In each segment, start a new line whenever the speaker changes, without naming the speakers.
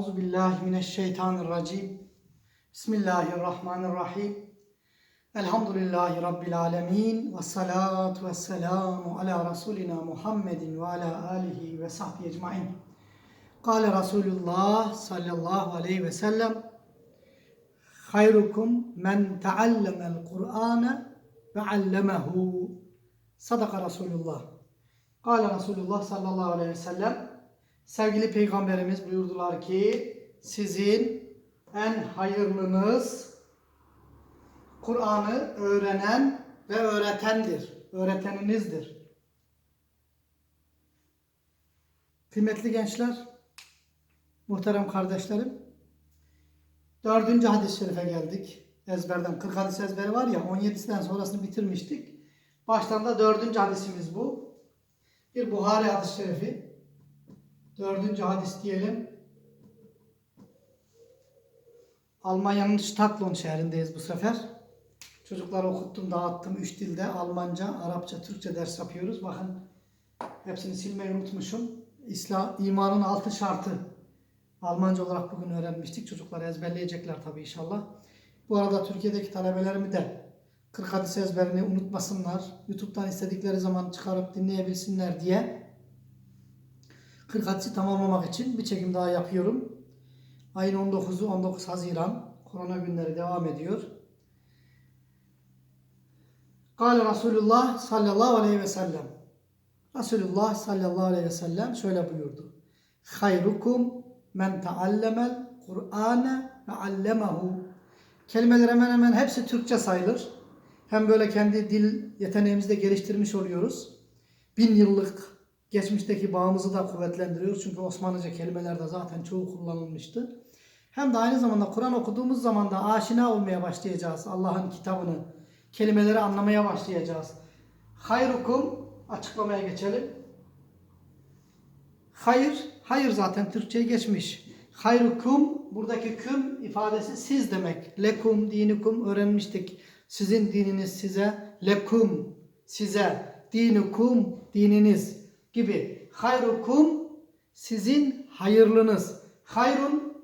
Euzu billahi mineşşeytanirracim. Bismillahirrahmanirrahim. Elhamdülillahi rabbil alamin ve salatu vesselamu ala rasulina Muhammedin ve ala alihi ve sahbihi ecmaîn. Kâle Resulullah sallallahu aleyhi ve sellem Hayrukum men teallemel Kur'ane ve allemehu. Sadaka Resulullah. Kâle Resulullah sallallahu aleyhi ve sellem Sevgili Peygamberimiz buyurdular ki sizin en hayırlınız Kur'an'ı öğrenen ve öğretendir. Öğreteninizdir. Kıymetli gençler, muhterem kardeşlerim, dördüncü hadis-i şerife geldik. Ezberden 40 hadis ezberi var ya 17'sinden sonrasını bitirmiştik. Baştan da dördüncü hadisimiz bu. Bir Buhari hadis-i şerifi. Dördüncü hadis diyelim. Almanya'nın Stadtlohn şehrindeyiz bu sefer. Çocukları okuttum, dağıttım. Üç dilde Almanca, Arapça, Türkçe ders yapıyoruz. Bakın hepsini silmeyi unutmuşum. İslam, imanın altı şartı. Almanca olarak bugün öğrenmiştik. Çocuklar ezberleyecekler tabii inşallah. Bu arada Türkiye'deki talebelerimi de 40 hadis ezberini unutmasınlar. YouTube'dan istedikleri zaman çıkarıp dinleyebilsinler diye 40 hadisi tamamlamak için bir çekim daha yapıyorum. Ayın 19'u 19 Haziran. Korona günleri devam ediyor. Kale Resulullah sallallahu aleyhi ve sellem. Resulullah sallallahu aleyhi ve sellem şöyle buyurdu. Hayrukum men teallemel Kur'ane ve allemehu. Kelimeler hemen hemen hepsi Türkçe sayılır. Hem böyle kendi dil yeteneğimizi de geliştirmiş oluyoruz. Bin yıllık geçmişteki bağımızı da kuvvetlendiriyor. Çünkü Osmanlıca kelimelerde zaten çoğu kullanılmıştı. Hem de aynı zamanda Kur'an okuduğumuz zaman da aşina olmaya başlayacağız. Allah'ın kitabını, kelimeleri anlamaya başlayacağız. Hayrukum açıklamaya geçelim. Hayır, hayır zaten Türkçe'ye geçmiş. Hayrukum buradaki küm ifadesi siz demek. Lekum dinikum öğrenmiştik. Sizin dininiz size. Lekum size. Dinukum dininiz gibi. Hayrukum sizin hayırlınız. Hayrun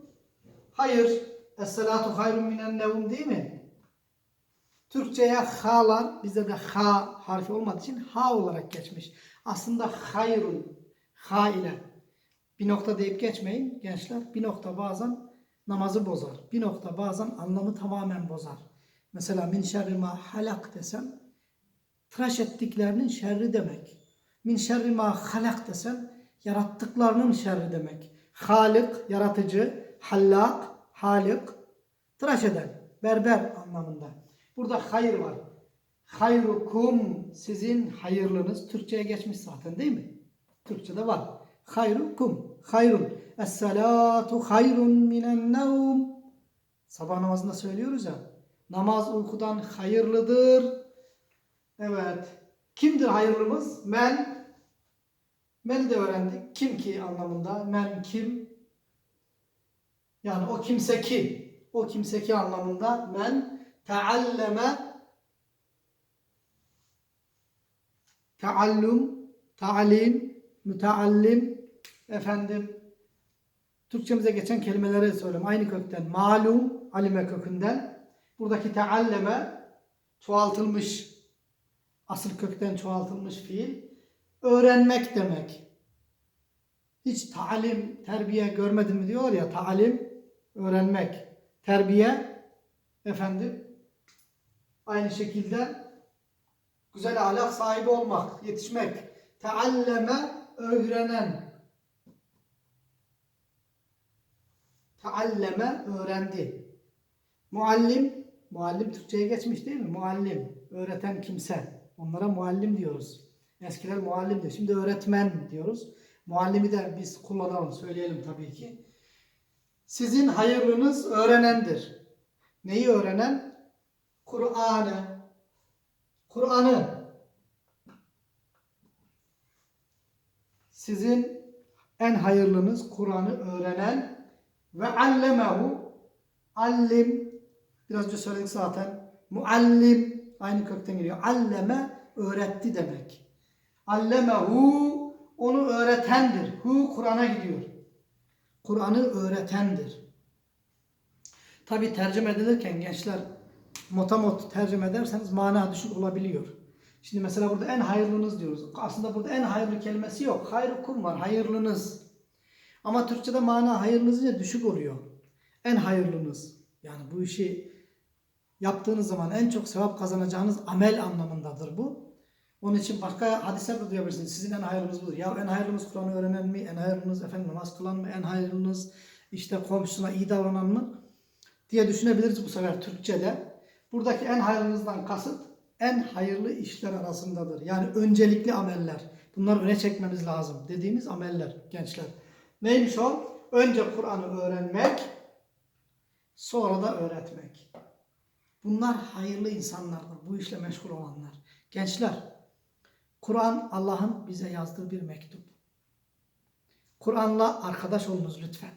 hayır. Es-salatu hayrun minen nevum değil mi? Türkçe'ye halar bizde de ha harfi olmadığı için ha olarak geçmiş. Aslında hayrun ha ile bir nokta deyip geçmeyin gençler. Bir nokta bazen namazı bozar. Bir nokta bazen anlamı tamamen bozar. Mesela min şerri ma halak desem tıraş ettiklerinin şerri demek. Min şerri ma halak desem yarattıklarının şerri demek. Halik, yaratıcı, hallak, halik, tıraş eden, berber anlamında. Burada hayır var. Hayrukum sizin hayırlınız. Türkçe'ye geçmiş zaten değil mi? Türkçe'de var. Hayrukum. Hayrun. Es-salatu hayrun minen nevm. Sabah namazında söylüyoruz ya. Namaz uykudan hayırlıdır. Evet. Kimdir hayırlımız? Men. Men de öğrendik. Kim ki anlamında. Men kim? Yani o kimse kim? O kimse ki anlamında. Men tealleme teallum, taalim, müteallim, efendim Türkçemize geçen kelimeleri söyleyeyim. Aynı kökten. Malum, alime kökünden. Buradaki tealleme çoğaltılmış, asıl kökten çoğaltılmış fiil. Öğrenmek demek. Hiç talim, terbiye görmedin mi diyorlar ya. Talim, öğrenmek. Terbiye, efendim, aynı şekilde güzel ahlak sahibi olmak, yetişmek. Tealleme, öğrenen. Tealleme, öğrendi. Muallim, muallim Türkçe'ye geçmiş değil mi? Muallim, öğreten kimse. Onlara muallim diyoruz. Eskiler muallim diyor. Şimdi öğretmen diyoruz. Muallimi de biz kullanalım, söyleyelim tabii ki. Sizin hayırlınız öğrenendir. Neyi öğrenen? Kur'an'ı. Kur'an'ı. Sizin en hayırlınız Kur'an'ı öğrenen ve allemehu allim biraz önce söyledik zaten muallim aynı kökten geliyor. Alleme öğretti demek. Allemehu onu öğretendir. Hu Kur'an'a gidiyor. Kur'an'ı öğretendir. Tabi tercüme edilirken gençler motamot tercüme ederseniz mana düşük olabiliyor. Şimdi mesela burada en hayırlınız diyoruz. Aslında burada en hayırlı kelimesi yok. Hayrukum var. Hayırlınız. Ama Türkçe'de mana hayırlınız diye düşük oluyor. En hayırlınız. Yani bu işi yaptığınız zaman en çok sevap kazanacağınız amel anlamındadır bu. Onun için başka hadisler de duyabilirsiniz. Sizin en hayırlınız budur. Ya en hayırlınız Kur'an'ı öğrenen mi? En hayırlınız efendim namaz kılan mı? En hayırlınız işte komşusuna iyi davranan mı? Diye düşünebiliriz bu sefer Türkçe'de. Buradaki en hayırlınızdan kasıt en hayırlı işler arasındadır. Yani öncelikli ameller. Bunları öne çekmemiz lazım dediğimiz ameller gençler. Neymiş o? Önce Kur'an'ı öğrenmek, sonra da öğretmek. Bunlar hayırlı insanlardır. Bu işle meşgul olanlar. Gençler, Kur'an Allah'ın bize yazdığı bir mektup. Kur'an'la arkadaş olunuz lütfen.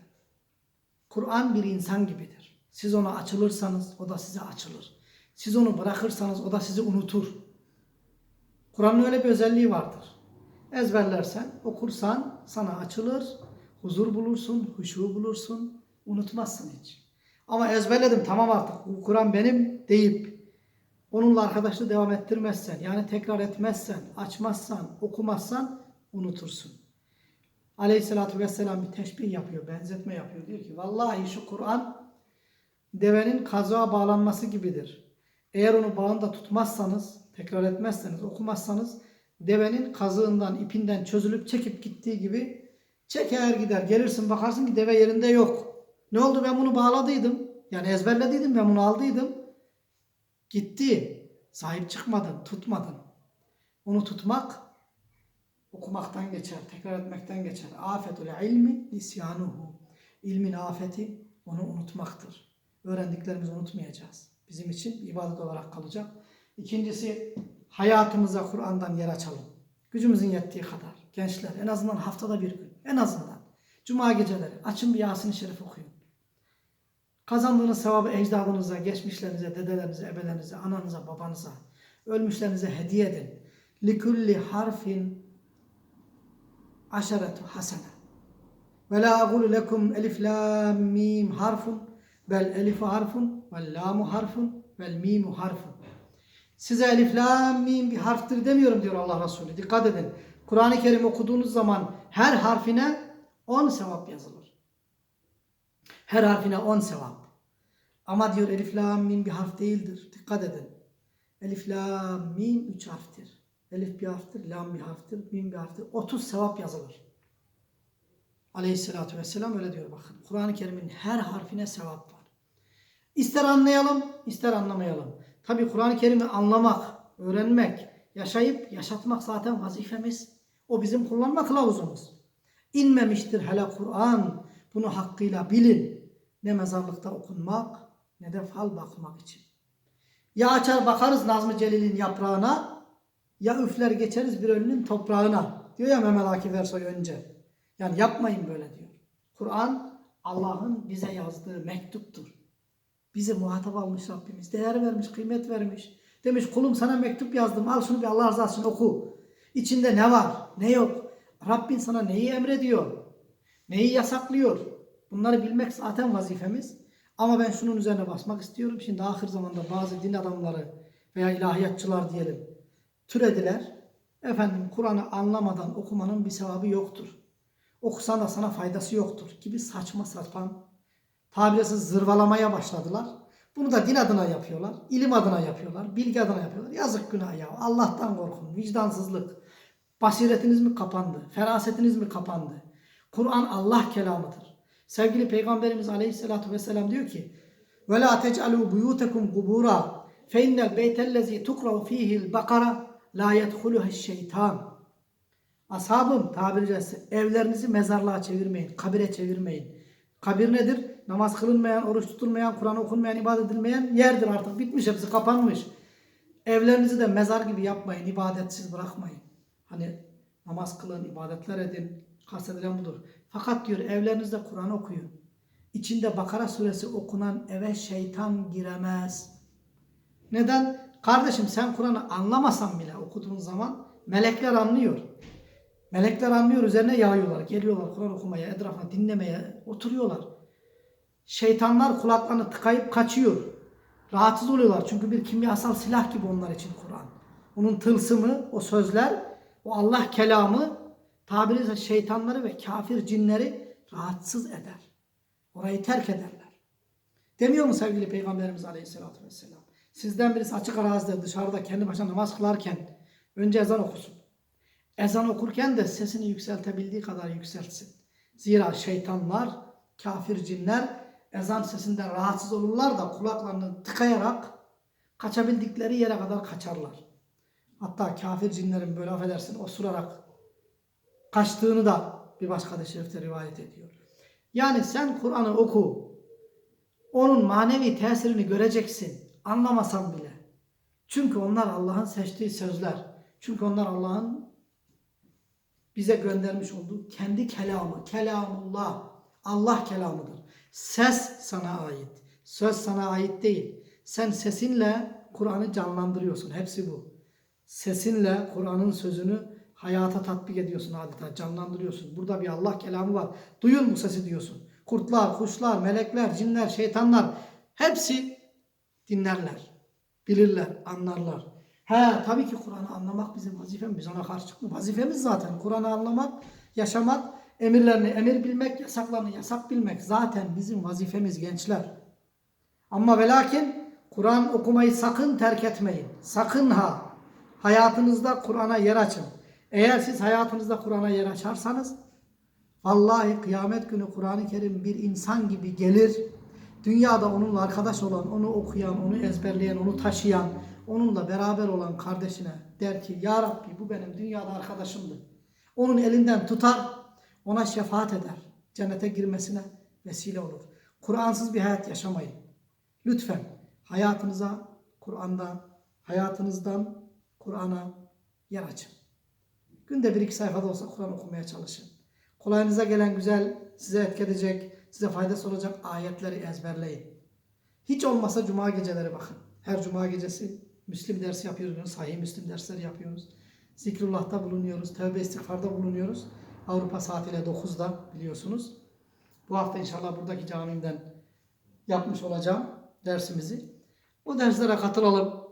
Kur'an bir insan gibidir. Siz ona açılırsanız o da size açılır. Siz onu bırakırsanız o da sizi unutur. Kur'an'ın öyle bir özelliği vardır. Ezberlersen, okursan sana açılır, huzur bulursun, huşu bulursun, unutmazsın hiç. Ama ezberledim tamam artık bu Kur'an benim deyip onunla arkadaşlığı devam ettirmezsen, yani tekrar etmezsen, açmazsan, okumazsan unutursun. Aleyhissalatü vesselam bir teşbih yapıyor, benzetme yapıyor. Diyor ki vallahi şu Kur'an devenin kazığa bağlanması gibidir. Eğer onu bağında tutmazsanız, tekrar etmezseniz, okumazsanız devenin kazığından, ipinden çözülüp çekip gittiği gibi çeker gider. Gelirsin bakarsın ki deve yerinde yok. Ne oldu ben bunu bağladıydım. Yani ezberlediydim ben bunu aldıydım. Gitti. Sahip çıkmadın, tutmadın. Onu tutmak okumaktan geçer, tekrar etmekten geçer. Afetul ilmi nisyanuhu. İlmin afeti onu unutmaktır. Öğrendiklerimizi unutmayacağız. Bizim için ibadet olarak kalacak. İkincisi hayatımıza Kur'an'dan yer açalım. Gücümüzün yettiği kadar. Gençler en azından haftada bir gün. En azından. Cuma geceleri açın bir Yasin-i Şerif okuyun. Kazandığınız sevabı ecdadınıza, geçmişlerinize, dedelerinize, ebelerinize, ananıza, babanıza, ölmüşlerinize hediye edin. Likulli harfin aşeretu hasene. Ve la aqulu lekum elif la mim harfun bel elifu harfun vel lamu harfun vel mimu harfun. Size elif la mim bir harftir demiyorum diyor Allah Resulü. Dikkat edin. Kur'an-ı Kerim okuduğunuz zaman her harfine 10 sevap yazılır. Her harfine 10 sevap. Ama diyor elif la mim bir harf değildir. Dikkat edin. Elif la mim 3 harftir. Elif bir harftir, lam bir harftir, mim bir harftir. 30 sevap yazılır. Aleyhissalatü vesselam öyle diyor bakın. Kur'an-ı Kerim'in her harfine sevap var. İster anlayalım, ister anlamayalım. Tabi Kur'an-ı Kerim'i anlamak, öğrenmek, yaşayıp yaşatmak zaten vazifemiz. O bizim kullanma kılavuzumuz. İnmemiştir hele Kur'an. Bunu hakkıyla bilin. Ne mezarlıkta okunmak ne de fal bakmak için. Ya açar bakarız Nazmi Celil'in yaprağına ya üfler geçeriz bir ölünün toprağına. Diyor ya Mehmet Akif Ersoy önce. Yani yapmayın böyle diyor. Kur'an Allah'ın bize yazdığı mektuptur. Bizi muhatap almış Rabbimiz. Değer vermiş, kıymet vermiş. Demiş kulum sana mektup yazdım. Al şunu bir Allah rızası için oku. İçinde ne var, ne yok. Rabbin sana neyi emrediyor, neyi yasaklıyor. Bunları bilmek zaten vazifemiz. Ama ben şunun üzerine basmak istiyorum. Şimdi ahir zamanda bazı din adamları veya ilahiyatçılar diyelim türediler. Efendim Kur'an'ı anlamadan okumanın bir sevabı yoktur. Okusan da sana faydası yoktur gibi saçma sapan tabiresiz zırvalamaya başladılar. Bunu da din adına yapıyorlar, ilim adına yapıyorlar, bilgi adına yapıyorlar. Yazık günah ya. Allah'tan korkun. Vicdansızlık. Basiretiniz mi kapandı? Ferasetiniz mi kapandı? Kur'an Allah kelamıdır. Sevgili Peygamberimiz Aleyhisselatü Vesselam diyor ki وَلَا تَجْعَلُوا بُيُوتَكُمْ قُبُورًا فَاِنَّ الْبَيْتَ الَّذ۪ي تُقْرَوْ ف۪يهِ الْبَقَرَ لَا يَدْخُلُهَ الشَّيْطَانِ Ashabım tabiri caizse evlerinizi mezarlığa çevirmeyin, kabire çevirmeyin. Kabir nedir? Namaz kılınmayan, oruç tutulmayan, Kur'an okunmayan, ibadet edilmeyen yerdir artık. Bitmiş hepsi kapanmış. Evlerinizi de mezar gibi yapmayın, ibadetsiz bırakmayın. Hani namaz kılın, ibadetler edin. Kastedilen budur. Fakat diyor evlerinizde Kur'an okuyun. İçinde Bakara suresi okunan eve şeytan giremez. Neden? Kardeşim sen Kur'an'ı anlamasan bile okuduğun zaman melekler anlıyor. Melekler anlıyor üzerine yağıyorlar. Geliyorlar Kur'an okumaya, etrafına dinlemeye oturuyorlar. Şeytanlar kulaklarını tıkayıp kaçıyor. Rahatsız oluyorlar çünkü bir kimyasal silah gibi onlar için Kur'an. Onun tılsımı, o sözler, o Allah kelamı tabiri ise şeytanları ve kafir cinleri rahatsız eder. Orayı terk ederler. Demiyor mu sevgili Peygamberimiz Aleyhisselatü Vesselam? Sizden birisi açık arazide dışarıda kendi başına namaz kılarken önce ezan okusun. Ezan okurken de sesini yükseltebildiği kadar yükseltsin. Zira şeytanlar, kafir cinler ezan sesinden rahatsız olurlar da kulaklarını tıkayarak kaçabildikleri yere kadar kaçarlar. Hatta kafir cinlerin böyle affedersin osurarak kaçtığını da bir başka hadis-i şerifte rivayet ediyor. Yani sen Kur'an'ı oku. Onun manevi tesirini göreceksin. Anlamasan bile. Çünkü onlar Allah'ın seçtiği sözler. Çünkü onlar Allah'ın bize göndermiş olduğu kendi kelamı. Kelamullah. Allah kelamıdır. Ses sana ait. Söz sana ait değil. Sen sesinle Kur'an'ı canlandırıyorsun. Hepsi bu. Sesinle Kur'an'ın sözünü hayata tatbik ediyorsun adeta. Canlandırıyorsun. Burada bir Allah kelamı var. Duyun bu sesi diyorsun. Kurtlar, kuşlar, melekler, cinler, şeytanlar hepsi dinlerler. Bilirler, anlarlar. He tabii ki Kur'an'ı anlamak bizim vazifemiz. Ona karşı çıkmıyoruz. Vazifemiz zaten. Kur'an'ı anlamak, yaşamak, emirlerini emir bilmek, yasaklarını yasak bilmek. Zaten bizim vazifemiz gençler. Ama ve lakin Kur'an okumayı sakın terk etmeyin. Sakın ha. Hayatınızda Kur'an'a yer açın. Eğer siz hayatınızda Kur'an'a yer açarsanız vallahi kıyamet günü Kur'an-ı Kerim bir insan gibi gelir. Dünyada onunla arkadaş olan, onu okuyan, onu ezberleyen, onu taşıyan, onunla beraber olan kardeşine der ki Ya Rabbi bu benim dünyada arkadaşımdı. Onun elinden tutar, ona şefaat eder. Cennete girmesine vesile olur. Kur'ansız bir hayat yaşamayın. Lütfen hayatınıza Kur'an'dan, hayatınızdan Kur'an'a yer açın. Günde bir iki sayfada olsa Kur'an okumaya çalışın. Kolayınıza gelen güzel, size etki edecek, size faydası olacak ayetleri ezberleyin. Hiç olmasa cuma geceleri bakın. Her cuma gecesi Müslim dersi yapıyoruz, sahih Müslim dersleri yapıyoruz. Zikrullah'ta bulunuyoruz, tevbe istiğfarda bulunuyoruz. Avrupa saatiyle 9'da biliyorsunuz. Bu hafta inşallah buradaki camimden yapmış olacağım dersimizi. O derslere katılalım.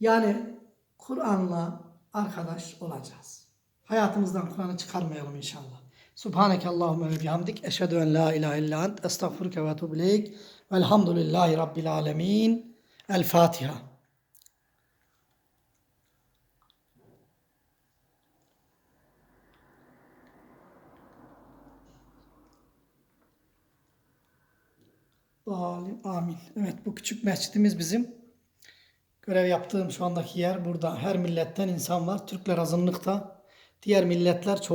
Yani Kur'an'la arkadaş olacağız. Hayatımızdan Kur'an'ı çıkarmayalım inşallah. Subhaneke Allahümme ve bihamdik. Eşhedü en la ilahe illa ent. Estağfurüke ve etubu ileyk. Velhamdülillahi Rabbil alemin. El Fatiha. Amin. Evet bu küçük mescidimiz bizim. Görev yaptığım şu andaki yer burada. Her milletten insan var. Türkler azınlıkta. Diğer milletler çok.